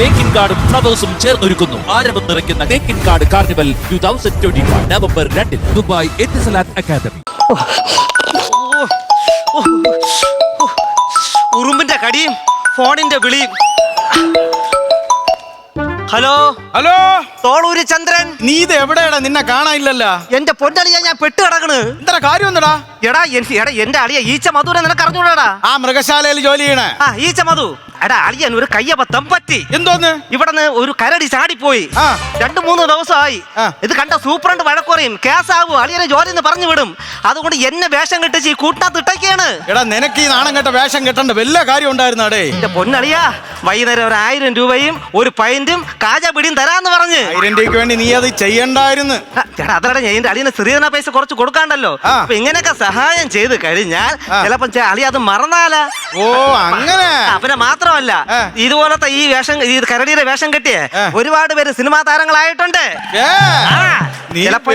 തേക്കിൻ card ഫ്ലവേഴ്സും ചേർന്നൊരുക്കുന്നു. ആരവം നിറയ്ക്കുന്ന Thekkinkad carnival two thousand twenty November രണ്ടിൽ ദുബായ് എത്തിസലാത്ത് അക്കാദമി ഉറുമ്പിന്റെ കടിയും ഫോണിന്റെ വിളിയും. ഹലോ? ഹലോ? തോളൂര് ചന്ദ്രൻ. നീ ഇത് എവിടെയാടാ? നിന്നെ കാണാനില്ലല്ലോ. എന്റെ പൊന്നളിയാ ഞാൻ പെട്ട് കിടക്കണ്. എന്താ കാര്യം എന്താടാ? എടാ എടാ എന്റെ അളിയ ഈച്ച മധുര നിനക്ക് അറിഞ്ഞൂടാടാ. ആ മൃഗശാലയിൽ ജോലി ചെയ്യണേ. ആ ഈച്ച മധു എടാ അളിയൻ ഒരു കയ്യബദ്ധം. പറ്റി. എന്തോന്ന്? ഇവിടുന്ന് ഒരു കരടി ചാടിപ്പോയി. ആ. രണ്ടു മൂന്ന് ദിവസമായി. ആ. ഇത് കണ്ട സൂപ്രണ്ട് വഴക്കുറയും കേസാവും അളിയനെ ജോലി എന്ന് പറഞ്ഞു വിടും. അതുകൊണ്ട് എന്നെ വേഷം കെട്ടിച്ച് ഈ കൂട്ടിനകത്ത് ഇട്ടൊക്കെയാണ് എടാ നിനക്ക് ഈ നാണം കെട്ട വേഷം കെട്ടണ്ട വല്ല കാര്യം ഉണ്ടായിരുന്നാടേ? എന്റെ പൊന്നളിയാ വൈകുന്നേരം ഒരു ആയിരം രൂപയും ഒരു പൈന്റും കാജ പിടിയും തരാന്ന് പറഞ്ഞു. ആയിരം രൂപയ്ക്ക് വേണ്ടി നീ അത് ചെയ്യണ്ടായിരുന്നു. ആ, ചേട്ടാ അതോടെ ഞാൻ എന്റെ അളിയന് സ്ത്രീധന പൈസ കുറച്ച് കൊടുക്കാണ്ടല്ലോ. ആ. അപ്പൊ ഇങ്ങനെയൊക്കെ സഹായം ചെയ്ത് കഴിഞ്ഞാൽ. ചിലപ്പോ ചെ- അളി അത് മറന്നാലാ. ഓ അങ്ങനെ. അവനെ പിന്നെ മാത്രമല്ല ഇതുപോലത്തെ ഈ വേഷം ഈ കരടിയുടെ വേഷം കെട്ടിയേ ഒരുപാട് പേര് സിനിമാ താരങ്ങളായിട്ടുണ്ട്.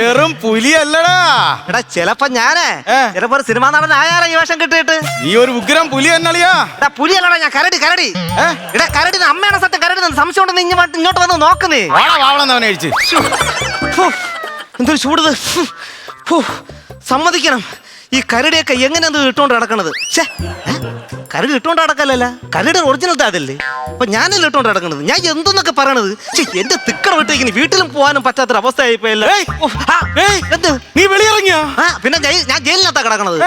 വെറും പുലിയല്ലടാ. എടാ ചിലപ്പോ ഞാനേ. ചിലപ്പോ ഒരു സിനിമാ നടൻ ആയാറ ഈ വേഷം കിട്ടിയിട്ട്. നീ ഒരു ഉഗ്രം പുലി എന്നളിയാ എടാ പുലിയല്ലടാ ഞാൻ കരടി കരടി. ഇട എടാ കരടി അമ്മയാണ് സത്യം കരടി സംശയം ഉണ്ടെന്ന് ഇങ്ങോട്ട് വന്ന് നോക്കുന്നേ. അഴിച്ച് എന്തൊരു ഫു, സമ്മതിക്കണം. ഈ കരടിയൊക്കെ എങ്ങനെ അത് ഇട്ടുകൊണ്ട് നടക്കണത്? ഛേ? കരടി ഇട്ടുകൊണ്ട് നടക്കല്ലല്ല. കരട് ഒറിജിനൽ അതല്ലേ അപ്പൊ ഞാനല്ലേ ഇട്ടുകൊണ്ട് നടക്കണത് ഞാൻ എന്തെന്നൊക്കെ പറയണത്? എന്റെ തിക്കട വിട്ടേക്കിന് വീട്ടിലും പോകാനും പറ്റാത്തൊരു അവസ്ഥയായിപ്പോയല്ലോ. എന്ത്? നീ വെളിയിറങ്ങിയാ? പിന്നെ ഞാൻ ജയിലിനകത്താ കിടക്കണത്.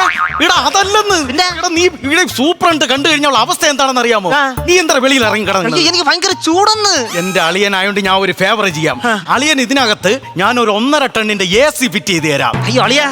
ഇടാ അതല്ലെന്ന്. പിന്നെ? നീ ഇവിടെ സൂപ്രണ്ട് കണ്ടു കഴിഞ്ഞാൽ അവസ്ഥ എന്താണെന്ന് അറിയാമോ നീ എന്താ വെളിയിൽ ഇറങ്ങി കിടന്നു എനിക്ക് ഭയങ്കര ചൂടെന്ന്. എന്റെ അളിയനായോണ്ട് ഞാൻ ഒരു ഫേവർ ചെയ്യാം. അളിയൻ ഇതിനകത്ത് ഞാൻ ഒരു ഒന്നര ടണ്ണിന്റെ എ സി ഫിറ്റ് ചെയ്ത് തരാം. അയ്യോ അളിയാ.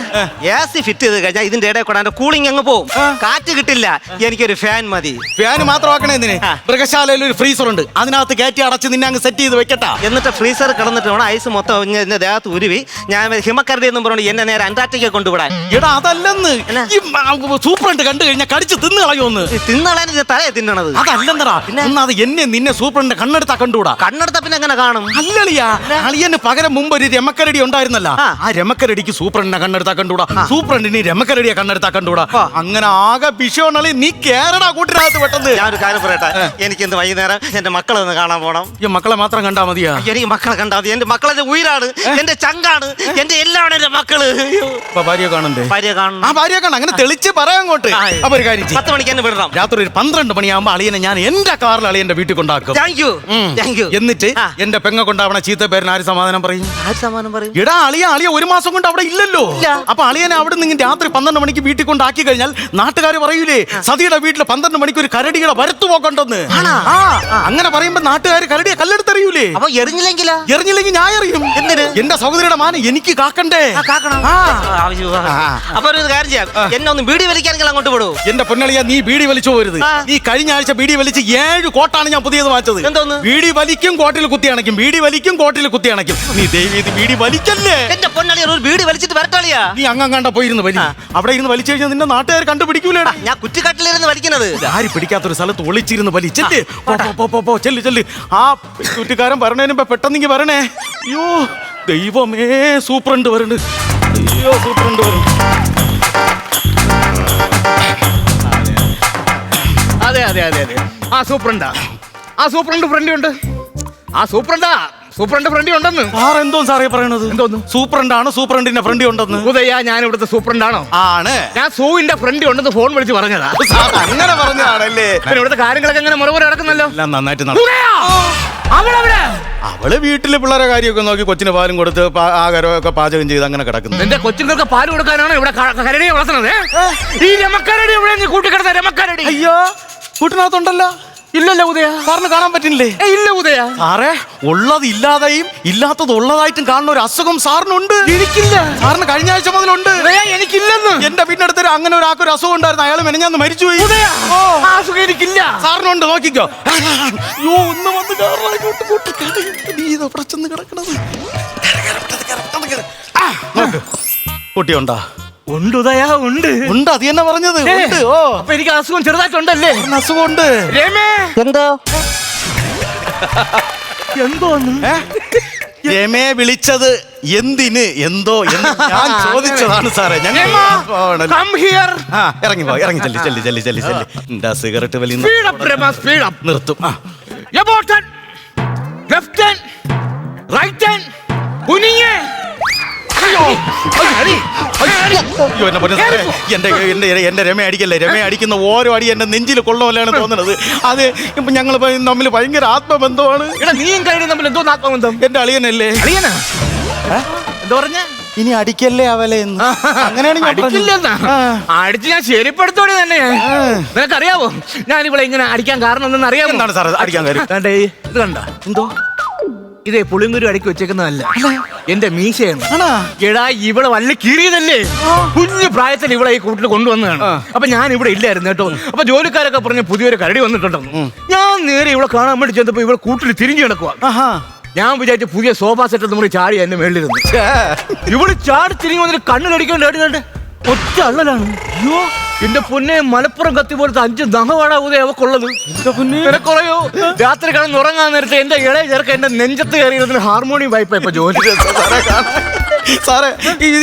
എ സി ഫിറ്റ് ചെയ്ത് കഴിഞ്ഞാൽ ഇതിന്റെ ഇടയിൽ കൂടെ കൂളിംഗ് അങ്ങ് പോവും. കാറ്റ് കിട്ടില്ല. എനിക്കൊരു ഫാൻ മതി. ഫാൻ മാത്രമാക്കണേ ഇതിന്. മൃഗശാലയിൽ ഒരു ഫ്രീസർ ഉണ്ട്. അതിനകത്ത് കയറ്റി അടച്ച് നിന്നെ അങ്ങ് സെറ്റ് ചെയ്ത് വെക്കട്ടാ. എന്നിട്ട് ഫ്രീസർ കിടന്നിട്ട് വേണം ഐസ് മൊത്തം ഇങ്ങനെ എന്റെ ദേഹത്ത് ഉരുവി. ഞാൻ ഹിമക്കരടി എന്നും പറഞ്ഞു എന്നെ നേരെ അന്റാർട്ടിക്ക കൊണ്ടുവിടാൻ. എടാ അതല്ലെന്ന്. സൂപ്പർ ഈ സൂപ്രണ്ട് കണ്ടു കഴിഞ്ഞാൽ കടിച്ച് തിന്നു കളയോന്ന് ഈ തിന്നളാൻ തലയെ തിന്നണത്. അതല്ലെന്നടാ. അത് എന്നെ നിന്നെ സൂപ്രണ്ട് കണ്ണെടുത്താ കണ്ടുകൂടാ. കണ്ണെടുത്ത പിന്നെ എങ്ങനെ കാണും? അല്ലളിയാ അളിയന് പകരം മുമ്പ് ഒരു രമക്കരടി ഉണ്ടായിരുന്നല്ല. ആ. രമക്കരടിക്ക് സൂപ്രണ്ടിനെ കണ്ണെടുത്താ കണ്ടുകൂടാ. സൂപ്രണ്ടിന് രമക്കരടിയെ കണ്ണെടുത്താ കണ്ടുകൂടാ. അങ്ങനെ ആകെ വിഷയമാണി നീ കേരടാ കൂട്ടിനകത്ത് പെട്ടെന്ന്? ഞാനൊരു കാര്യം പറയട്ടെ. എനിക്ക് ഇന്ന് വൈകുന്നേരം എന്റെ മക്കളെ ഒന്ന് കാണാൻ പോണം. ഈ മക്കളെ മാത്രം കണ്ടാ മതിയാ? എനിക്ക് മക്കളെ കണ്ടാൽ മതി. എന്റെ മക്കളെ ഉയരാണ് എന്റെ ചങ്കാണ് എന്റെ എല്ലാം എന്റെ മക്കൾ. അയ്യോ. ഭാര്യ കാണണ്ടേ? ഭാര്യ ആ കാണണം. ഭാര്യ കാണാം അങ്ങനെ തെളിച്ച് പറയാൻ അങ്ങോട്ട്. ആ. അപ്പൊ ഒരു കാര്യം ചെയ്യ്. പത്ത് മണിക്ക് എന്നെ വിടണം. രാത്രി ഒരു പന്ത്രണ്ട് മണിയാകുമ്പോ അളിയനെ ഞാൻ എന്റെ കാറിൽ അളിയന്റെ വീട്ടിൽ കൊണ്ടാക്കും. താങ്ക് യു ഉം. താങ്ക് യു എന്നിട്ട് ആ. എന്റെ പെങ്ങ കൊണ്ടാവണ ചീത്ത പേരിന് ആര് സമാധാനം പറയും? ആര് സമാനം പറയും? എടാ അളിയ അളിയ ഒരു മാസം കൊണ്ട് അവിടെ ഇല്ലല്ലോ. ഇല്ല. അപ്പൊ അളിയനെ അവിടെ നിന്ന് രാത്രി പന്ത്രണ്ട് മണിക്ക് വീട്ടിൽ കൊണ്ടാക്കി കഴിഞ്ഞാൽ നാട്ടുകാർ പറയൂലേ? സതിയുടെ വീട്ടിൽ പന്ത്രണ്ട് മണിക്ക് ഒരു കരടിയുടെ വരത്തു പോക്കണ്ടെന്ന് ആ. അങ്ങനെ പറയുമ്പോ നാട്ടുകാർ കരടിയെ കല്ലെടുത്തറിയൂലേ? അപ്പൊ എറിഞ്ഞില്ലെങ്കിൽ എറിഞ്ഞില്ലെങ്കിൽ ഞാൻ അറിയും എന്തിന്? എന്റെ സഹോദരിയുടെ മാന എനിക്ക് കാക്കണ്ടേ. അപ്പൊ ഒരു കാര്യം ചെയ്യാം. എന്നെ ഒന്ന് ബീഡി വലിക്കാനെങ്കിൽ അങ്ങോട്ട് വിടൂ. എന്റെ പൊന്നളിയ നീ ബീഡി വലിച്ചു പോരുത്. ഈ നീ കഴിഞ്ഞ ആഴ്ച ബീഡി വലിച്ച് ഏഴ് കോട്ടാണ് ഞാൻ പുതിയത് വാങ്ങിച്ചത്. എന്തോന്ന്? ബീഡി വലിക്കും കോട്ടിൽ കുത്തി അണയ്ക്കും. ബീഡി വലിക്കും കോട്ടിൽ കുത്തി അണയ്ക്കും. നീ ദൈവം ഇത് ബീഡി വലിക്കല്ലേ? എന്റെ പൊന്നളിയ ഒരു ബീഡി വലിച്ചിട്ട് വരട്ടാളിയാ? നീ അങ്ങ് കണ്ട പോയിരുന്നു വലി. അവിടെ ഇരുന്ന് വലിച്ചു കഴിഞ്ഞാൽ നിന്റെ നാട്ടുകാർ കണ്ടുപിടിക്കൂലേടാ. ഞാൻ കുറ്റിക്കാട്ടിലിരുന്ന് വലിക്കുന്നത് ആര് പിടിക്കാത്തൊരു സ്ഥലത്ത് ഒളിച്ചിരുന്ന് വലി ചെല്ല്. പോ, പോ, പോ, പോ, ചെല്ല് ചെല്ല്. ആ കുറ്റിക്കാരൻ പറഞ്ഞതിന് പെട്ടെന്നെങ്കിൽ പെട്ടെന്നിങ്ങി വരണേ. അയ്യോ ദൈവമേ സൂപ്രണ്ട് വരണ്ട്. അയ്യോ സൂപ്രണ്ട് വരണ്ട്. അതെ അതെ അതെ അതെ. ആ സൂപ്രണ്ടാ. ആ സൂപ്രണ്ട് ഫ്രണ്ട് ഉണ്ട്. ആ സൂപ്രണ്ടാ. സൂപ്രണ്ട് ഫ്രണ്ടി ഉണ്ടെന്ന്. സാർ എന്തോ സാറേ പറയണത്? എന്തോന്ന്? സൂപ്രണ്ടാണ് സൂപ്രണ്ടിന്റെ ഫ്രണ്ടി ഉണ്ടെന്ന്? ഉദയ ഞാൻ ഇവിടുത്തെ സൂപ്രണ്ടാണോ? ആണ്. ഞാൻ സൂവിന്റെ ഫ്രണ്ടി ഉണ്ടെന്ന് ഫോൺ വിളിച്ച് പറഞ്ഞതാ. അങ്ങനെ പറഞ്ഞതാണല്ലേ? പിന്നെ ഇവിടുത്തെ കാര്യങ്ങളൊക്കെ എങ്ങനെ മുറമുറ നടക്കുന്നല്ലോ? എല്ലാം നന്നായിട്ട് നടക്കും! അവളെവിടെ? അവൾ വീട്ടിലെ പിള്ളേരെ കാര്യമൊക്കെ നോക്കി കൊച്ചിന് പാലും കൊടുത്ത് ആഹാരമൊക്കെ പാചകം ചെയ്ത് അങ്ങനെ കിടക്കുന്നു. എന്റെ കൊച്ചുങ്ങൾക്ക് പാൽ കൊടുക്കാനാണ് ഇവിടെ കരടിയെ വളർത്തുന്നത്? ഈ രമക്കരടി ഇവിടെ കൂട്ടിക്കിടന്ന രമക്കരടി. അയ്യോ കൂട്ടിനകത്തുണ്ടല്ലോ ഇല്ലല്ലോ ഉദയ? സാറിന് കാണാൻ പറ്റില്ലേ? ഏ, ഇല്ല ഉദയ. സാറേ ഉള്ളത് ഇല്ലാതെയും ഇല്ലാത്തത് ഉള്ളതായിട്ടും കാണുന്ന ഒരു അസുഖം സാറിനുണ്ട്. എനിക്കില്ല. സാറിന് കഴിഞ്ഞ ആഴ്ച മുതലുണ്ട്. എനിക്കില്ലെന്ന്. എന്റെ വീടിനടുത്ത് അങ്ങനെ ഒരാൾക്ക് ഒരു അസുഖം ഉണ്ടായിരുന്നു. അയാൾ മെനഞ്ഞാന്ന് മരിച്ചുപോയി. ഉദയ ആ സുഖം എനിക്കില്ല. സാറിനുണ്ട് നോക്കിക്കോ. അയ്യോ ഒന്ന് വന്ന് കേറടാ, ഇങ്ങോട്ട് നീ ഇത് എവിടെ കിടക്കണത്. കുട്ടിയുണ്ടാ? ഉണ്ട് ഉദയ ഉണ്ട്. ഉണ്ട് അത് തന്നെ പറഞ്ഞത്. ഉണ്ട് ഓ. അപ്പൊ എനിക്ക് അസുഖം ചെറുതായിട്ടുണ്ടല്ലേ? അസുഖം അസുഖമുണ്ട്. രമേ. എന്തോ? എന്തോന്ന്? രമേ വിളിച്ചത് എന്തിന് എന്തോ എന്ന് ഞാൻ ചോദിച്ചതാണ് സാറേ. ഞങ്ങൾ ആ ഇറങ്ങി പോ ഇറങ്ങി ചെല്ലി ചെല്ലി ചെല്ലി ചെല്ലി ചെല്ലി. എന്താ സിഗരറ്റ് വലിയ നിർത്തും. ആ. എബോട്ടൻ എന്നെ എന്റെ സാറേ, എന്റെ എന്റെ എന്റെ രമ അടിക്കല്ലേ? രമ അടിക്കുന്ന ഓരോ അടി എന്റെ നെഞ്ചിൽ കൊള്ളുമല്ലാണ് തോന്നുന്നത്. അത് ഇപ്പൊ ഞങ്ങൾ തമ്മിൽ ഭയങ്കര ആത്മബന്ധമാണ്. എടാ നീയും കഴിഞ്ഞ തമ്മിൽ എന്തോ ആത്മബന്ധം? എന്റെ അളിയനല്ലേ? അളിയനാ? എന്താ പറഞ്ഞ? ഇനി അടിക്കല്ലേ അവലെ എന്ന്. അങ്ങനെയാണ് ഞാൻ പറഞ്ഞത്. അടിക്കില്ലെന്നാ? ആ. അടിച്ച് ഞാൻ ശരിപ്പെടുത്തോടെ തന്നെ നിനക്കറിയാവോ? ഞാൻ ഇവിടെ ഇങ്ങനെ അടിക്കാൻ കാരണം എന്തെന്ന് അറിയാമോ? എന്താണ് സാറേ? അടിക്കാൻ കാര്യം. കണ്ടേ ഇത് കണ്ട? എന്തോ? ഇതേ പുളിങ്കുരു അടുക്കി വെച്ചേക്കുന്നതല്ല. എന്റെ മീശയാണ്. ആണോ? എടാ ഇവിടെ വല്ല കീറിയതല്ലേ? കുഞ്ഞു പ്രായത്തിൽ ഇവിടെ ഈ കൂട്ടിൽ കൊണ്ടുവന്നതാണ്. അപ്പൊ ഞാൻ ഇവിടെ ഇല്ലായിരുന്നു കേട്ടോ. അപ്പൊ ജോലിക്കാരൊക്കെ പറഞ്ഞ പുതിയൊരു കരടി വന്നിട്ടുണ്ടെന്ന്. ഞാൻ നേരെ ഇവിടെ കാണാൻ വേണ്ടി ചെന്നപ്പോ ഇവിടെ കൂട്ടിൽ തിരിഞ്ഞു കിടക്കുക ആഹാ. ഞാൻ വിചാരിച്ചു പുതിയ സോഫ സെറ്റ് നമ്മൾ ചാടി എന്റെ മേളിലിരുന്നു. ഇവിടെ ചാടി തിരിഞ്ഞു വന്നിട്ട് കണ്ണിലടിക്കൊണ്ട് ഒറ്റ അള്ളലാണ് അയ്യോ. എന്റെ പൊന്നെ മലപ്പുറം കത്തി പോലത്തെ അഞ്ച് നഖവാടാ ഉദയ അവക്കുള്ളത് നിനക്കുറയോ? രാത്രി കിടന്ന് ഉറങ്ങാൻ നേരത്തെ എന്റെ ഇളയ ചേർക്ക് എന്റെ നെഞ്ചത്ത് കയറിയിരുന്ന ഹാർമോണിയം വായ്പ ഇപ്പൊ ജോലി സാറേ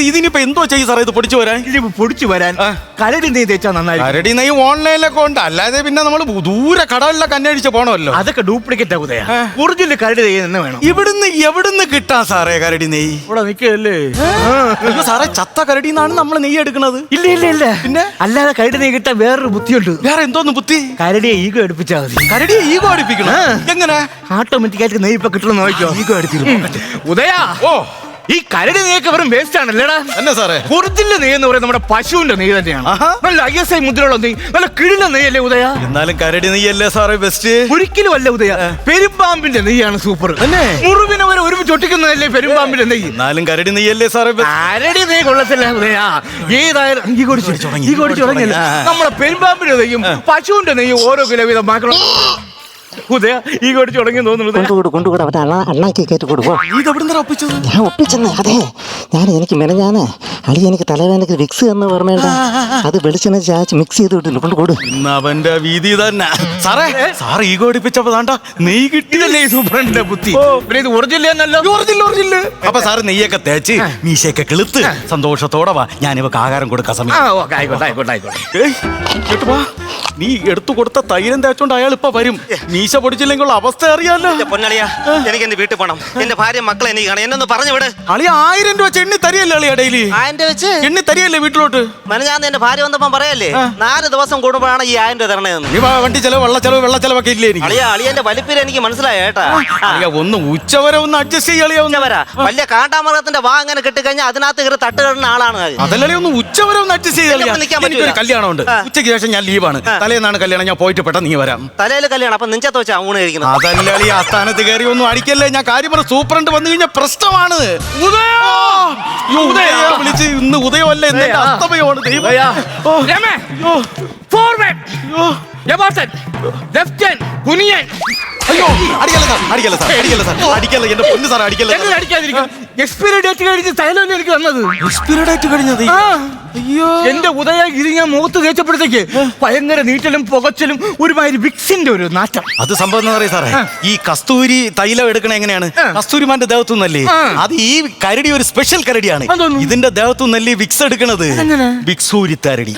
ഇതിനിപ്പോ എന്തോ ചെയ്യും സാറേ ഇത് പൊടിച്ചു വരാൻ? പൊടിച്ചു വരാൻ കരടി നെയ് തേച്ചാ നന്നായി കരടി നെയ് ഓൺലൈനിലൊക്കെ ഉണ്ട്. അല്ലാതെ പിന്നെ നമ്മൾ ദൂരെ കടലിലൊക്കെ അന്വേഷിച്ച് പോണമല്ലോ. അതൊക്കെ ഡ്യൂപ്ലിക്കേറ്റ് ആകുതയാ ഒറിജിനൽ കരടി നെയ്യ് തന്നെ വേണം. ഇവിടുന്ന് എവിടുന്ന് കിട്ടാൻ സാറേ കരടി നെയ്യ്? ഇവിടെ നിൽക്കല്ലേ അയ്യോ സാറേ ചത്ത കരടി നിന്നാണ് നമ്മൾ നെയ്യ് എടുക്കുന്നത് ഇല്ല ഇല്ല ഇല്ല. പിന്നെ? അല്ലാതെ കരടി നെയ്യ് കിട്ടാൻ വേറൊരു ബുദ്ധിയുണ്ട്. വേറെ എന്തോന്ന് ബുദ്ധി? കരടിയെ ഈഗോ എടുപ്പിച്ചാൽ മതി. കരടിയെ ഈഗോ എടുപ്പിക്കണം. എങ്ങനെ? ഓട്ടോമാറ്റിക്കായിട്ട് നെയ്യ് ഇപ്പൊ കിട്ടണം നോക്കിയോ ഈഗോ അടിപ്പിക്കണം ഉദയാ. ഓ. ഈ കരട് നെയ്യൊക്കെ വെറും വേസ്റ്റ് ആണല്ലേടാ. എന്നാ സാറേ? ഒറിജിനൽ നെയ്യ് എന്ന് പറയുന്നത് നമ്മുടെ പശുവിന്റെ നെയ്യ് തന്നെയാണ്. ആഹാ. നല്ല ഐ എസ് ഐ മുദ്രയുള്ള നെയ്യ് നല്ല കിഴില നെയ്യല്ലേ ഉദയ. എന്നാലും കരടി നെയ്യല്ലേ സാറേ ബെസ്റ്റ് ഒരിക്കലും അല്ല ഉദയ. പെരുമ്പാമ്പിന്റെ നെയ്യാണ് സൂപ്പർ തന്നെ? മുറിവിനെ വരെ ഒരുമിച്ച് ഒട്ടിക്കുന്നതല്ലേ പെരുമ്പാമ്പിന്റെ നെയ്യ് എന്നാലും കരടി നെയ്യല്ലേ സാറേ ബെസ്റ്റ് ആരടി നെയ്യ് കൊള്ളത്തില്ല ഉദയ. ഏതായാലും ഈ കൊടിച്ചു തുടങ്ങി. ഈ കൊടിച്ചു തുടങ്ങിയല്ല ആ. നമ്മളെ പെരുമ്പാമ്പിന്റെ നെയ്യും പശുവിന്റെ നെയ്യും ഓരോ കിലോ വീതം മാക്കണം ഉദയ ഈ തുടങ്ങി തോന്നുന്നു. കൊണ്ടുകൊടു കൊണ്ടുകൂടെ. അണ്ണ അണ്ണാക്കി കയറ്റി കൊടുക്കും ഒപ്പിച്ചത്? ഞാൻ ഒപ്പിച്ചെന്ന് അതെ. ഞാൻ എനിക്ക് മെനഞ്ഞാന് അടി എനിക്ക് തലവേദനക്ക് വിക്സ് എന്ന് പറഞ്ഞേണ്ട അത് വെളിച്ചെണ്ണ ചാച്ച് മിക്സ് ചെയ്ത് വിട്ടില്ല കൊണ്ട് കൊടു അവന്റെ വീതി തന്നെ. സാറേ സാർ ഈഗോ അടിപ്പിച്ചപ്പോ താണ്ട നെയ്യ് കിട്ടി ഇതല്ലേ ഈ സൂപ്രണ്ടിന്റെ ബുദ്ധി? ഇത് ഒറിജിനൽ ഒറിജിനൽ അപ്പൊ സാറ് നെയ്യൊക്കെ തേച്ച് മീശയൊക്കെ കിളുത്ത് സന്തോഷത്തോടെ വാ. ഞാൻ ഇവക്ക് ആഹാരം കൊടുക്കാൻ സമയം. ആയിക്കോട്ടെ ആയിക്കോട്ടെ ആയിക്കോട്ടെ. ഏയ്, ഇങ്ങോട്ട് വാ. നീ എടുത്തു കൊടുത്ത തൈരം തേച്ചോണ്ട് അയാൾ ഇപ്പൊ വരും. മീശ പൊടിച്ചില്ലെങ്കിൽ അവസ്ഥ അറിയാലോ. പൊന്നളിയാ എനിക്ക് എന്റെ വീട്ടിൽ പോണം. എന്റെ ഭാര്യ മക്കളെ എനിക്ക് കാണാം. എന്നൊന്ന് പറഞ്ഞു വിട്. അളി ആയിരം രൂപ എണ്ണി തരിയല്ലേ അളിയാ ഡെയിലി ആയിരം രൂപ വെച്ച്? എണ്ണി തരിയല്ലേ വീട്ടിലോട്ട്? മനഞ്ഞാന്ന് എന്റെ ഭാര്യ വന്നപ്പോ പറയല്ലേ നാല് ദിവസം കൂടുമ്പോഴാണ് ഈ ആയിരം രൂപ തരണേന്ന്. നീ വാ, വണ്ടി ചെലവ് വെള്ള ചെലവ് വെള്ള ചെലവൊക്കെ ഇല്ലേ എനിക്ക്? അളിയ അളിയന്റെ വലിപ്പീര് എനിക്ക് മനസ്സിലായ കേട്ടാ. ഒന്ന് ഉച്ചവരെ ഒന്ന് അഡ്ജസ്റ്റ് ചെയ്യാളിയാ ഒന്ന്. വരാ വലിയ കാണ്ടാമൃഗത്തിന്റെ വാ അങ്ങനെ കിട്ടിക്കഴിഞ്ഞാൽ അതിനകത്ത് കയറി തട്ട് കിടന്ന ആളാണ് അത്. അതല്ലേ ഒന്ന് ഉച്ചവരെ ഒന്ന് അഡ്ജസ്റ്റ് നിൽക്കാൻ കല്യാണം ഉണ്ട് ഉച്ചയ്ക്ക് ശേഷം ഞാൻ ലീവാണ്. തലേന്നാണ് കല്യാണം. ഞാൻ പോയിട്ട് പെട്ടെന്ന് നീ വരാം. തലയിൽ കല്യാണം. അപ്പൊ നെഞ്ചത്ത് വെച്ചാ ഊണ് കഴിക്കുന്നത്? അതല്ലളി ഈ സ്ഥാനത്ത് കയറി ഒന്നും അടിക്കല്ലേ? ഞാൻ കാര്യം പറഞ്ഞ സൂപ്രണ്ട് വന്നു കഴിഞ്ഞാൽ പ്രശ്നമാണ്. ഉദയോ? ഉദയ വിളിച്ച് ഇന്ന് ഉദയമല്ല എന്നെ അസ്തമയമാണ് ദൈവം. ഓ, രമേ, അയ്യോ, ഫോർവേഡ് അയ്യോ. ജബാസൻ, hand, കുനിയൻ. അയ്യോ അടിക്കല്ല സാർ അടിക്കല്ല സാർ അടിക്കല്ല സാർ അടിക്കല്ല എന്റെ പൊന്ന് സാർ അടിക്കല്ല എങ്ങനെ അടിക്കാതിരിക്കും. എക്സ്പയറി ഡേറ്റ് കഴിഞ്ഞ് തൈലല്ലേ എനിക്ക് വന്നത്. എക്സ്പയറി ഡേറ്റ് കഴിഞ്ഞത്? ആ. അയ്യോ. എന്റെ ഉദയ ഇത് ഞാൻ മുഖത്ത് തേച്ചപ്പോഴത്തേക്ക് ഭയങ്കര നീറ്റലും പുകച്ചലും ഒരുമാതിരി വിക്സിന്റെ ഒരു നാറ്റം. അത് സംഭവം എന്താ പറയാ സാറേ? ഈ കസ്തൂരി തൈലം എടുക്കണ എങ്ങനെയാണ്? ആ. കസ്തൂരിമാന്റെ ദേഹത്തു നിന്നല്ലേ ആ. അത് ഈ കരടി ഒരു സ്പെഷ്യൽ കരടിയാണ്. അതൊന്നും. ഇതിന്റെ ദേഹത്തു നിന്നല്ലേ വിക്സ് എടുക്കണത്? എങ്ങനെ? വിക്സൂരി തരടി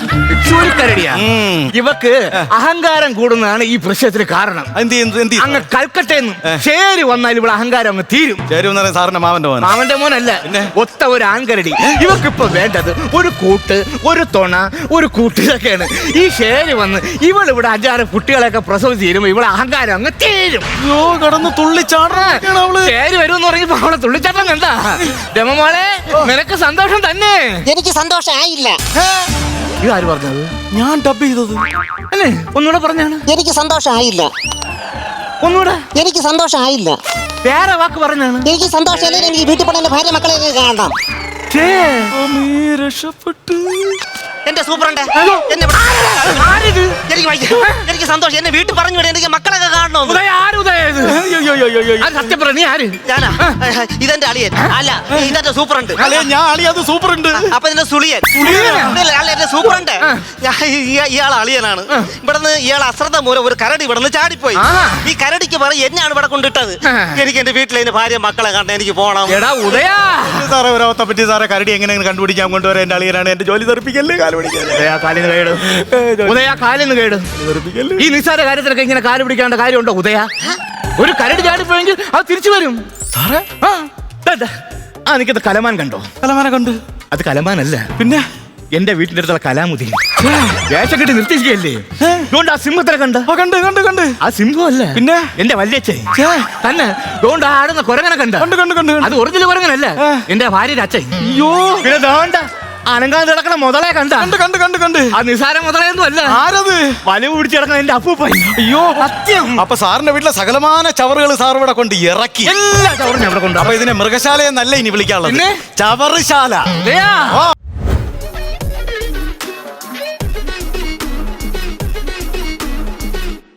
ചൂരിക്കരടിയാ ഉം. ഇവക്ക് അഹങ്കാരം കൂടുന്നതാണ് ഈ പ്രശ്നത്തിന് കാരണം. എന്ത് ചെയ്യും, എന്ത്? ചെയ്യും? അങ്ങ് കൽക്കട്ടയെന്ന് ശരി വന്നാൽ ഇവിടെ അഹങ്കാരം അങ്ങ് തീരും. ചേരും എന്ന് സാറിന്റെ മാമന്റെ മോൻ മാമന്റെ മോനല്ല. ഒത്ത ഒരു ആൺകരടി. ഇവക്കിപ്പോ വേണ്ടത് ഒരു കൂട്ട് ഒരു തുണ ഒരു കൂട്ടിലൊക്കെയാണ് ഈ ഷേര് വന്ന് ഇവൾ ഇവിടെ അഞ്ചാറ് കുട്ടികളെയൊക്കെ പ്രസവിച്ച് തീരുമ്പോ ഇവിടെ അഹങ്കാരം അങ്ങ് തീരും. അയ്യോ കടന്ന് തുള്ളിച്ചാടാണ് അവൾ. ഷേര് വരും എന്ന് പറഞ്ഞപ്പോ അവളെ തുള്ളിച്ചാട്ടം കണ്ടാ? രമമോളെ നിനക്ക് സന്തോഷം തന്നെ. എനിക്ക് സന്തോഷമായില്ല ഇതാര് പറഞ്ഞത്? ഞാൻ ഡബ് ചെയ്തത്. അല്ലേ? ഒന്നുകൂടെ പറഞ്ഞാണ്. എനിക്ക് സന്തോഷമായില്ല ഒന്നുകൂടെ. എനിക്ക് സന്തോഷമായില്ല വേറെ വാക്ക് പറഞ്ഞാണ്? എനിക്ക് സന്തോഷം എനിക്ക് വീട്ടിൽ പോണ എന്റെ ഭാര്യ മക്കളെ കാണാം രക്ഷപ്പെട്ടു. എന്റെ സൂപ്രണ്ട്. എന്നെ ഇവിടെ- എനിക്ക് വയ്യ. എനിക്ക് സന്തോഷം. എന്നെ വീട്ടിൽ പറഞ്ഞു വിടേ എനിക്ക് മക്കളൊക്കെ കാണണമെന്ന്. ഉദയ ആര് ഉദയ ഇത്? അയ്യോ, അയ്യോ, അയ്യോ, അയ്യോ. അത് സത്യം പറ നീ ആര്? ഞാനാ? ഇതെന്റെ അളിയൻ. അല്ല ഇതെന്റെ സൂപ്രണ്ട് അല്ലേ ഞാൻ അളി അത് സൂപ്പർ ഉണ്ട്. അപ്പൊ ഇതിന്റെ സുളിയൻ? അല്ല എന്റെ സൂപ്രണ്ട്. ഞാൻ ഇയാൾ അളിയനാണ്. ഇവിടുന്ന് ഇയാൾ അശ്രദ്ധ മൂലം ഒരു കരടി ഇവിടുന്ന് ചാടിപ്പോയി. ആ. ഈ കരടിക്ക് പറ എന്നാണ് ഇവിടെ കൊണ്ടിട്ടത്? ആ. എനിക്ക് എന്റെ വീട്ടിലെ എന്റെ ഭാര്യ മക്കളെ കാണണം എനിക്ക് പോണം എടാ ഉദയ. സാറേ ഒരവസ്ഥ പറ്റി സാറേ കരടി എങ്ങനെ കണ്ടുപിടിക്കാൻ കൊണ്ടുവരാൻ എന്റെ അളിയനാണ് എന്റെ ജോലി തെറിപ്പിക്കല്ലേ കാൽ പിടിക്കല്ലേ ഉദയ കാലിന്ന് കാലിന്ന് ഈ നിസ്സാര കാര്യത്തിലൊക്കെ ഇങ്ങനെ കാൽ പിടിക്കേണ്ട കാര്യമുണ്ടോ ഉദയ? ഒരു കരടി ചാടിപ്പോയെങ്കിൽ അത് തിരിച്ചു വരും. സാറേ? ആ ദാ, ദാ. ആ നിൽക്കുന്ന കലമാൻ കണ്ടോ? കലമാനെ കണ്ടു. അത് കലമാനല്ല. പിന്നെ? എന്റെ വീട്ടിന്റെ അടുത്തുള്ള കലാമുതി വേഷം കെട്ടി നിർത്തിയിരിക്കല്ലേ അതുകൊണ്ട് ആ സിംഹത്തിനെ കണ്ട്. കണ്ട് കണ്ട് കണ്ട്. ആ സിംഹമല്ല. അല്ല പിന്നെ? എന്റെ വല്യച്ഛൻ. തന്നെ. അതുകൊണ്ട് ആ ആടുന്ന കുരങ്ങനെ കണ്ട. കണ്ട് കണ്ട് കണ്ട് അത് ഒറിജിനൽ കുരങ്ങനല്ല. എന്റെ ഭാര്യയുടെ അച്ഛൻ. അയ്യോ. പിന്നെ ദാണ്ട അനങ്കാതെ കിടക്കണ മുതലേ കണ്ട? കണ്ട് കണ്ട് കണ്ട് കണ്ട്. ആ നിസാര മുതലയൊന്നും അല്ല. ആരത്? വലു പിടിച്ച് കിടക്കണ എന്റെ അപ്പൂപ്പ അയ്യോ. സത്യം. അപ്പൊ സാറിന്റെ വീട്ടിലെ സകലമാന ചവറുകൾ സാർ ഇവിടെ കൊണ്ട് ഇറക്കി. എല്ലാ ചവറും ഇവിടെ കൊണ്ട് അപ്പൊ ഇതിനെ മൃഗശാലയെന്നല്ല ഇനി വിളിക്കാനുള്ളത്? ചവറുശാല.